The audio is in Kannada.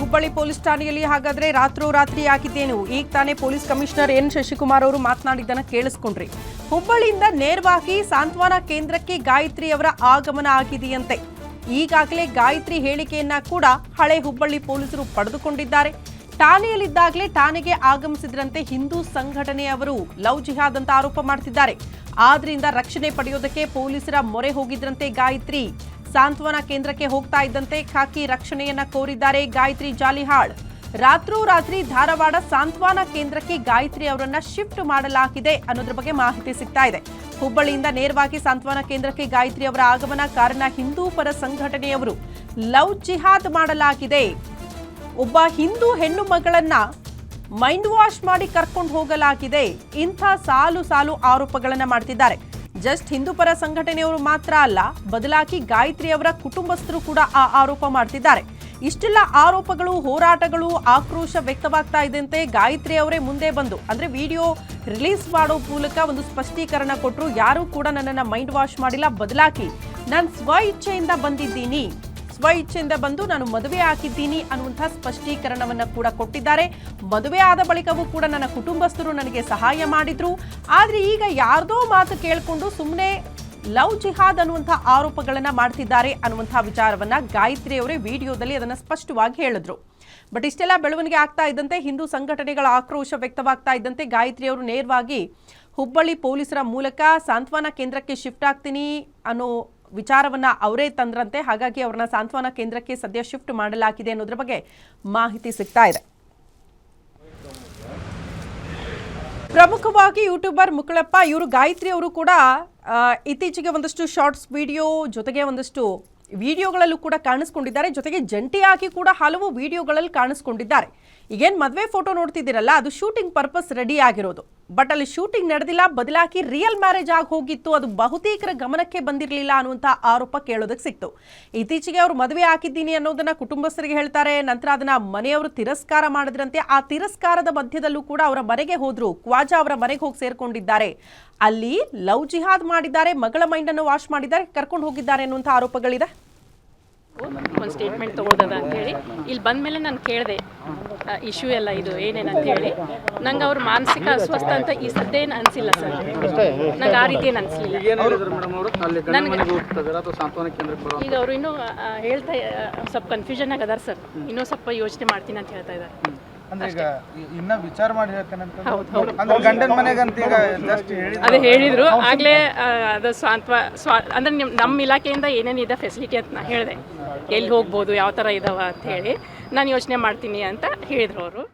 ಹುಬ್ಬಳ್ಳಿ ಪೊಲೀಸ್ ಠಾಣೆಯಲ್ಲಿ ಹಾಗಾದ್ರೆ ರಾತ್ರೋರಾತ್ರಿ ಆಗಿದ್ದೇನು? ಈಗ ತಾನೇ ಪೊಲೀಸ್ ಕಮಿಷನರ್ ಎನ್ ಶಶಿಕುಮಾರ್ ಅವರು ಮಾತನಾಡಿದ್ದನ್ನ ಕೇಳಿಸ್ಕೊಂಡ್ರಿ. ಹುಬ್ಬಳ್ಳಿಯಿಂದ ನೇರವಾಗಿ ಸಾಂತ್ವನ ಕೇಂದ್ರಕ್ಕೆ ಗಾಯತ್ರಿ ಅವರ ಆಗಮನ ಆಗಿದೆಯಂತೆ. ಈಗಾಗಲೇ ಗಾಯತ್ರಿ ಹೇಳಿಕೆಯನ್ನ ಕೂಡ ಹಳೆ ಹುಬ್ಬಳ್ಳಿ ಪೊಲೀಸರು ಪಡೆದುಕೊಂಡಿದ್ದಾರೆ. ಠಾಣೆಯಲ್ಲಿದ್ದಾಗಲೇ ಠಾಣೆಗೆ ಆಗಮಿಸಿದ್ರಂತೆ ಹಿಂದೂ ಸಂಘಟನೆಯವರು ಲವ್ ಜಿಹಾದ್ ಅಂತ ಆರೋಪ ಮಾಡ್ತಿದ್ದಾರೆ. ಆದ್ರಿಂದ ರಕ್ಷಣೆ ಪಡೆಯೋದಕ್ಕೆ ಪೊಲೀಸರ ಮೊರೆ ಹೋಗಿದ್ರಂತೆ ಗಾಯತ್ರಿ. ಸಾಂತ್ವನ ಕೇಂದ್ರಕ್ಕೆ ಹೋಗ್ತಾ ಇದ್ದಂತೆ ಖಾಕಿ ರಕ್ಷಣೆಯನ್ನ ಕೋರಿದ್ದಾರೆ ಗಾಯತ್ರಿ ಜಾಲಿಹಾಳ್. ರಾತ್ರೋರಾತ್ರಿ ಧಾರವಾಡ ಸಾಂತ್ವನ ಕೇಂದ್ರಕ್ಕೆ ಗಾಯತ್ರಿ ಅವರನ್ನ ಶಿಫ್ಟ್ ಮಾಡಲಾಗಿದೆ ಅನ್ನೋದ್ರ ಬಗ್ಗೆ ಮಾಹಿತಿ ಸಿಗ್ತಾ ಇದೆ. ಹುಬ್ಬಳ್ಳಿಯಿಂದ ನೇರವಾಗಿ ಸಾಂತ್ವನ ಕೇಂದ್ರಕ್ಕೆ ಗಾಯತ್ರಿ ಅವರ ಆಗಮನ ಕಾರಣ ಹಿಂದೂ ಪರ ಸಂಘಟನೆಯವರು ಲವ್ ಜಿಹಾದ್ ಮಾಡಲಾಗಿದೆ. ಒಬ್ಬ ಹಿಂದೂ ಹೆಣ್ಣು ಮಗಳನ್ನ ಮೈಂಡ್ ವಾಶ್ ಮಾಡಿ ಕರ್ಕೊಂಡು ಹೋಗಲಾಗಿದೆ. ಇಂಥ ಸಾಲು ಸಾಲು ಆರೋಪಗಳನ್ನ ಮಾಡ್ತಿದ್ದಾರೆ. ಜಸ್ಟ್ ಹಿಂದೂ ಪರ ಸಂಘಟನೆಯವರು ಮಾತ್ರ ಅಲ್ಲ, ಬದಲಾಗಿ ಗಾಯತ್ರಿ ಅವರ ಕುಟುಂಬಸ್ಥರು ಕೂಡ ಆ ಆರೋಪ ಮಾಡ್ತಿದ್ದಾರೆ. ಇಷ್ಟೆಲ್ಲ ಆರೋಪಗಳು, ಹೋರಾಟಗಳು, ಆಕ್ರೋಶ ವ್ಯಕ್ತವಾಗ್ತಾ ಇದ್ದಂತೆ ಗಾಯತ್ರಿ ಅವರೇ ಮುಂದೆ ಬಂದು, ಅಂದ್ರೆ ವಿಡಿಯೋ ರಿಲೀಸ್ ಮಾಡೋ ಮೂಲಕ ಒಂದು ಸ್ಪಷ್ಟೀಕರಣ ಕೊಟ್ಟರು ಯಾರೂ ಕೂಡ ನನ್ನನ್ನು ಮೈಂಡ್ ವಾಶ್ ಮಾಡಿಲ್ಲ, ಬದಲಾಗಿ ನಾನು ಸ್ವ ಇಚ್ಛೆಯಿಂದ ಬಂದಿದ್ದೀನಿ. ಸ್ವ ಇಚ್ಛೆಯಿಂದ ಬಂದು ನಾನು ಮದುವೆ ಹಾಕಿದ್ದೀನಿ ಅನ್ನುವಂತಹ ಸ್ಪಷ್ಟೀಕರಣವನ್ನ ಕೂಡ ಕೊಟ್ಟಿದ್ದಾರೆ. ಮದುವೆ ಆದ ಬಳಿಕವೂ ಕೂಡ ನನ್ನ ಕುಟುಂಬಸ್ಥರು ನನಗೆ ಸಹಾಯ ಮಾಡಿದ್ರು. ಆದ್ರೆ ಈಗ ಯಾರ್ದೋ ಮಾತು ಕೇಳಿಕೊಂಡು ಸುಮ್ಮನೆ ಲವ್ ಜಿಹಾದ್ ಅನ್ನುವಂಥ ಆರೋಪಗಳನ್ನ ಮಾಡ್ತಿದ್ದಾರೆ ಅನ್ನುವಂಥ ವಿಚಾರವನ್ನ ಗಾಯತ್ರಿ ಅವರೇ ವಿಡಿಯೋದಲ್ಲಿ ಅದನ್ನ ಸ್ಪಷ್ಟವಾಗಿ ಹೇಳಿದ್ರು. ಬಟ್ ಇಷ್ಟೆಲ್ಲ ಬೆಳವಣಿಗೆ ಆಗ್ತಾ ಇದ್ದಂತೆ, ಹಿಂದೂ ಸಂಘಟನೆಗಳ ಆಕ್ರೋಶ ವ್ಯಕ್ತವಾಗ್ತಾ ಇದ್ದಂತೆ ಗಾಯತ್ರಿ ಅವರು ನೇರವಾಗಿ ಹುಬ್ಬಳ್ಳಿ ಪೊಲೀಸರ ಮೂಲಕ ಸಾಂತ್ವನ ಕೇಂದ್ರಕ್ಕೆ ಶಿಫ್ಟ್ ಆಗ್ತೀನಿ ಅನ್ನೋ ವಿಚಾರವನ್ನ ಅವರೇ ತಂದ್ರಂತೆ, ಹಾಗಾಗಿ ಅವ್ರನ್ನ ಸಾಂತ್ವನ ಕೇಂದ್ರಕ್ಕೆ ಸದ್ಯ ಶಿಫ್ಟ್ ಮಾಡಲಾಗಿದೆ ಅನ್ನೋದ್ರ ಬಗ್ಗೆ ಮಾಹಿತಿ ಸಿಗ್ತಾ ಇದೆ. ಪ್ರಮುಖವಾಗಿ ಯೂಟ್ಯೂಬರ್ ಮುಕುಳಪ್ಪ, ಇವರು ಗಾಯತ್ರಿ ಅವರು ಕೂಡ ಇತ್ತೀಚೆಗೆ ಒಂದಷ್ಟು ಶಾರ್ಟ್ಸ್ ವಿಡಿಯೋ ಜೊತೆಗೆ ಒಂದಷ್ಟು ವಿಡಿಯೋಗಳಲ್ಲೂ ಕೂಡ ಕಾಣಿಸ್ಕೊಂಡಿದ್ದಾರೆ. ಜೊತೆಗೆ ಜಂಟಿಯಾಗಿ ಕೂಡ ಹಲವು ವಿಡಿಯೋಗಳಲ್ಲಿ ಕಾಣಿಸ್ಕೊಂಡಿದ್ದಾರೆ. ಈಗೇನು ಮದುವೆ ಫೋಟೋ ನೋಡ್ತಿದ್ದೀರಲ್ಲ, ಅದು ಶೂಟಿಂಗ್ ಪರ್ಪಸ್ ರೆಡಿ ಆಗಿರೋದು. ಬಟ್ ಅಲ್ಲಿ ಶೂಟಿಂಗ್ ನಡೆದಿಲ್ಲ, ಬದಲಾಗಿ ರಿಯಲ್ ಮ್ಯಾರೇಜ್ ಆಗಿ ಹೋಗಿತ್ತು. ಅದು ಬಹುತೇಕರ ಗಮನಕ್ಕೆ ಬಂದಿರಲಿಲ್ಲ ಅನ್ನುವಂಥ ಆರೋಪ ಕೇಳೋದಕ್ಕೆ ಸಿಕ್ತು. ಇತ್ತೀಚೆಗೆ ಅವರು ಮದುವೆ ಹಾಕಿದ್ದೀನಿ ಅನ್ನೋದನ್ನ ಕುಟುಂಬಸ್ಥರಿಗೆ ಹೇಳ್ತಾರೆ. ನಂತರ ಅದನ್ನ ಮನೆಯವರು ತಿರಸ್ಕಾರ ಮಾಡಿದ್ರಂತೆ. ಆ ತಿರಸ್ಕಾರದ ಮಧ್ಯದಲ್ಲೂ ಕೂಡ ಅವರ ಮನೆಗೆ ಹೋದ್ರು. ಕ್ವಾಜಾ ಅವರ ಮನೆಗೆ ಹೋಗಿ ಸೇರ್ಕೊಂಡಿದ್ದಾರೆ. ಅಲ್ಲಿ ಲವ್ ಜಿಹಾದ್ ಮಾಡಿದ್ದಾರೆ, ಮಗಳ ಮೈಂಡ್ ಅನ್ನು ವಾಶ್ ಮಾಡಿದ್ದಾರೆ, ಕರ್ಕೊಂಡು ಹೋಗಿದ್ದಾರೆ ಅನ್ನುವಂಥ ಆರೋಪಗಳಿದೆ. ಒಂದು ಸ್ಟೇಟ್ಮೆಂಟ್ ತಗೊಳ್ದದ ಅಂತ ಹೇಳಿ. ಇಲ್ಲಿ ಬಂದ ಮೇಲೆ ನಾನು ಕೇಳಿದೆ. ಇಶ್ಯೂ ಎಲ್ಲ ಇದು ಏನೇನು ಅಂತ ಹೇಳಿ ನಂಗೆ ಅವ್ರ ಮಾನಸಿಕ ಅಸ್ವಸ್ಥ ಅಂತ ಈ ಸದ್ಯ ಏನು ಅನಿಸಿಲ್ಲ ಸರ್. ನಂಗೆ ಆ ರೀತಿ ಏನು ಅನಿಸಲಿಲ್ಲ ಈಗ ಅವರು ಇನ್ನೂ ಹೇಳ್ತಾ ಸ್ವಲ್ಪ ಕನ್ಫ್ಯೂಷನ್ ಆಗದಾರ ಸರ್. ಇನ್ನೂ ಸ್ವಲ್ಪ ಯೋಚನೆ ಮಾಡ್ತೀನಿ ಅಂತ ಹೇಳ್ತಾ ಇದ್ದಾರೆ ಅಂದ್ರೆ ಈಗ ಇನ್ನ ವಿಚಾರ ಮಾಡಿ ಹೇಳ್ತೇನೆ ಅಂದ್ರೆ ಗಂಡನ ಮನೆಗಂತ ಈಗ ಜಸ್ಟ್ ಅದೇ ಹೇಳಿದ್ರು. ಆಗ್ಲೇ ಅದು ಸ್ವಾಂತ್ವ ಸ್ವಾ ಅಂದ್ರೆ ನಿಮ್ಮ ನಮ್ಮ ಇಲಾಖೆಯಿಂದ ಏನೇನಿದೆ ಫೆಸಿಲಿಟಿ ಅಂತ ನಾ ಹೇಳಿದೆ. ಎಲ್ಲಿ ಹೋಗ್ಬೋದು ಯಾವ ಥರ ಇದಾವ ಅಂತ ಹೇಳಿ. ನಾನು ಯೋಚನೆ ಮಾಡ್ತೀನಿ ಅಂತ ಹೇಳಿದ್ರು ಅವರು.